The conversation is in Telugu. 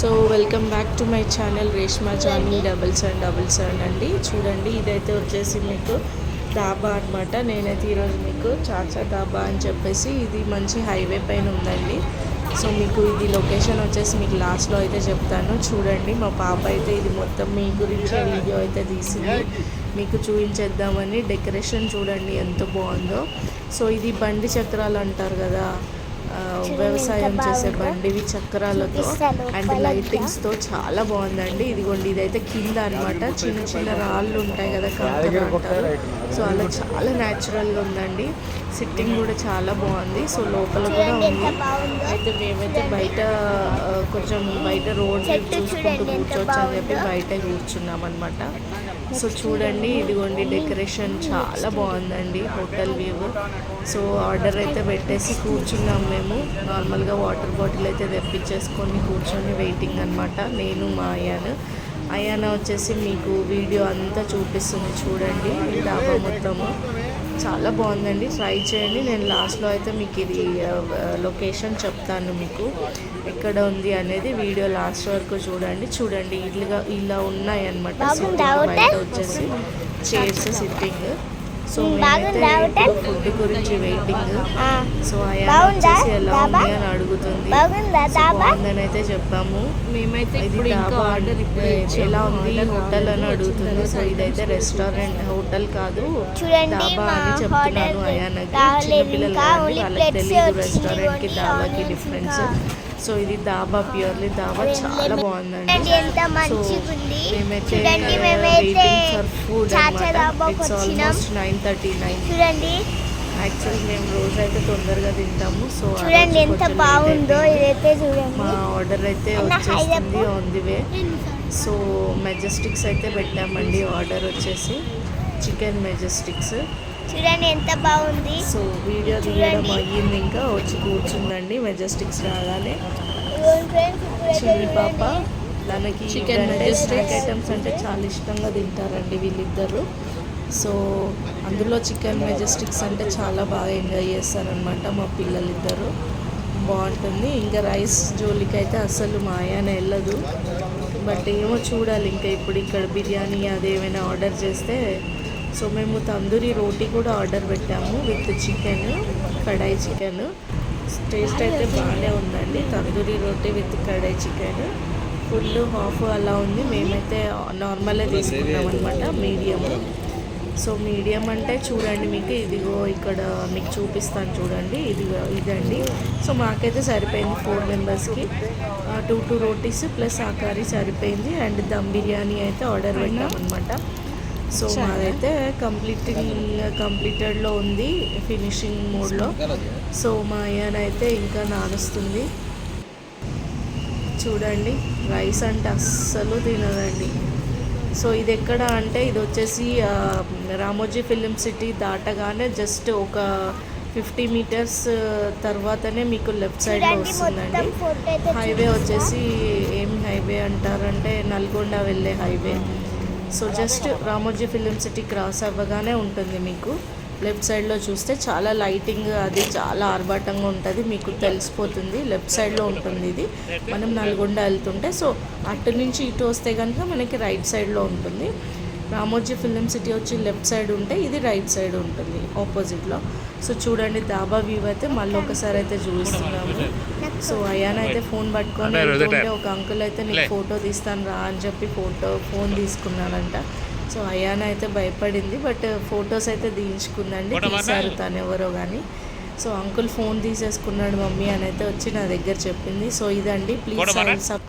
So welcome back to my channel Reshma Jani double seven double seven అండి. చూడండి ఇదైతే వచ్చేసి మీకు డాబా అనమాట నేనైతే ఈరోజు మీకు చాచా డాబా అని చెప్పేసి ఇది మంచి హైవే పైన ఉందండి. సో మీకు ఇది లొకేషన్ వచ్చేసి మీకు లాస్ట్లో అయితే చెప్తాను. చూడండి మా పాప అయితే ఇది మొత్తం మీ గురించి వీడియో అయితే తీసింది. మీకు చూపించేద్దామని డెకరేషన్ చూడండి ఎంత బాగుందో. సో ఇది బండి చక్రాలు అంటారు కదా వ్యవసాయం చేసే బండివి చక్రాలతో అండ్ లైటింగ్స్తో చాలా బాగుందండి. ఇదిగోండి ఇదైతే కింద అన్నమాట. చిన్న చిన్న రాళ్ళు ఉంటాయి కదా కంకర అంటారు సో అలా చాలా న్యాచురల్గా ఉందండి. సిట్టింగ్ కూడా చాలా బాగుంది. సో లోపల కూడా ఉంది. అయితే మేమైతే బయట కొంచెం బయట రోడ్ చూసుకుంటూ కూర్చోవచ్చు అని చెప్పి బయట కూర్చున్నాం అనమాట సో చూడండి ఇదిగోండి డెకరేషన్ చాలా బాగుందండి. హోటల్ వ్యూ సో ఆర్డర్ అయితే పెట్టేసి కూర్చున్నాం మేము. నార్మల్గా వాటర్ బాటిల్ అయితే తెప్పించేసుకొని కూర్చొని వెయిటింగ్ అనమాట నేను మా అయ్యాను. అయాన వచ్చేసి మీకు వీడియో అంతా చూపిస్తుంది చూడండి. డాబా మొత్తము. చాలా బాగుందండి. ట్రై చేయండి. నేను లాస్ట్లో అయితే మీకు ఇది లొకేషన్ చెప్తాను మీకు. ఎక్కడ ఉంది అనేది వీడియో లాస్ట్ వరకు చూడండి. చూడండి ఇట్లా ఇలా ఉన్నాయి అనమాట బయట? వచ్చేసి చైర్స్ సిట్టింగ్ సో? ఫుడ్ గురించి వెయిటింగ్ ఆ, సో వచ్చేసి ఎలా? ఉంది అని అడుగుతుంది. బాగుందని అయితే చెప్పాము మేమైతే ఇది ఇప్పుడు ఇంకా డాబా ఆర్డర్ ఎలా ఉంది? హోటల్ అని అడుగుతుంది. సో ఇదైతే రెస్టారెంట్ హోటల్ కాదు చూడండి డాబా మా అని చెప్తున్నాను అయానకి. చిన్నపిల్లలు వాళ్ళకి తెలియదు వచ్చింది, రెస్టారెంట్కి only డాబాకి డిఫరెన్స్. సో ఇది డాబా ప్యూర్లీ డాబా చాలా బాగుందండి. మేమైతే ఫర్ ఫుడ్ అనమాట it's almost nine thirty nine actually మేము రోజు అయితే తొందరగా తింటాము సో చూడండి ఎంత బాగుందో. ఇదైతే చూడండి. మా ఆర్డర్ అయితే చెప్పు. ఆన్ ది వే సో మెజెస్టిక్స్ అయితే పెట్టామండి ఆర్డర్ వచ్చేసి. చికెన్ మెజెస్టిక్స్ చూడండి ఎంత బాగుంది. సో వీడియో తీయడం చూడండి. అయ్యింది ఇంకా వచ్చి కూర్చుందండి మెజెస్టిక్స్ రాగానే. చిన్ని పాప అంటే Majestic. స్నాక్ ఐటమ్స్ అంటే చాలా ఇష్టంగా తింటారండి వీళ్ళిద్దరు. సో అందులో చికెన్ మెజెస్టిక్స్ అంటే చాలా బాగా ఎంజాయ్ చేస్తారనమాట మా పిల్లలిద్దరు. బాగుంటుంది. ఇంకా రైస్ జోలికి అయితే అసలు మా ఆయన వెళ్ళదు. బట్ ఏమో చూడాలి ఇంకా ఇప్పుడు ఇక్కడ బిర్యానీ అదేమైనా ఆర్డర్ చేస్తే సో మేము తందూరి రోటీ కూడా ఆర్డర్ పెట్టాము with chicken kadai chicken. Taste అయితే బాగానే ఉందండి. Tandoori roti with kadai chicken. Full half అలా ఉంది. మేమైతే నార్మలే తీసుకున్నాం అనమాట మీడియం. సో మీడియం అంటే చూడండి మీకు ఇదిగో ఇక్కడ మీకు చూపిస్తాను చూడండి. ఇదిగో ఇదండి. సో మాకైతే సరిపోయింది ఫోర్ మెంబర్స్కి. టూ టూ రోటీస్ ప్లస్ ఆ కర్రీ సరిపోయింది. అండ్ దమ్ బిర్యానీ అయితే ఆర్డర్ పెట్టామన్నమాట. సో మాదైతే కంప్లీటింగ్ కంప్లీటెడ్లో ఉంది ఫినిషింగ్ మోడ్లో. సో మా అయ్యనైతే ఇంకా నానుస్తుంది. చూడండి రైస్ అంటే అస్సలు తినదండి. సో ఇది ఎక్కడ అంటే ఇది వచ్చేసి రామోజీ ఫిలిం సిటీ దాటగానే జస్ట్ ఒక ఫిఫ్టీ మీటర్స్ తర్వాతనే మీకు లెఫ్ట్ సైడ్లో వస్తుందండి. హైవే వచ్చేసి ఏం హైవే అంటారంటే నల్గొండ వెళ్ళే highway. So just Ramoji film city cross అవ్వగానే ఉంటుంది మీకు. లెఫ్ట్ సైడ్లో చూస్తే చాలా లైటింగ్ అది చాలా ఆర్భాటంగా ఉంటుంది మీకు తెలిసిపోతుంది. లెఫ్ట్ సైడ్లో ఉంటుంది ఇది. మనం నల్గొండ వెళ్తుంటే సో అటు నుంచి ఇటు వస్తే కనుక మనకి రైట్ సైడ్లో ఉంటుంది. రామోజీ ఫిలిం సిటీ వచ్చి లెఫ్ట్ సైడ్ ఉంటే ఇది రైట్ సైడ్ ఉంటుంది ఆపోజిట్లో. సో చూడండి దాబా వ్యూ అయితే మళ్ళీ ఒకసారి అయితే చూపిస్తున్నాము. సో అయాన్ అయితే ఫోన్ పట్టుకొని వెళ్తుంటే ఒక అంకుల్ అయితే నీకు ఫోటో తీస్తాను రా అని చెప్పి ఫోటో ఫోన్ తీసుకున్నాడంట. సో అయాన్ అయితే భయపడింది బట్ ఫొటోస్ అయితే తీయించుకుందండి. తీశారు తను ఎవరో కానీ సో అంకుల్ ఫోన్ తీసేసుకున్నాడు మమ్మీ అని అయితే వచ్చి నా దగ్గర చెప్పింది. సో ఇదండి ప్లీజ్ సబ్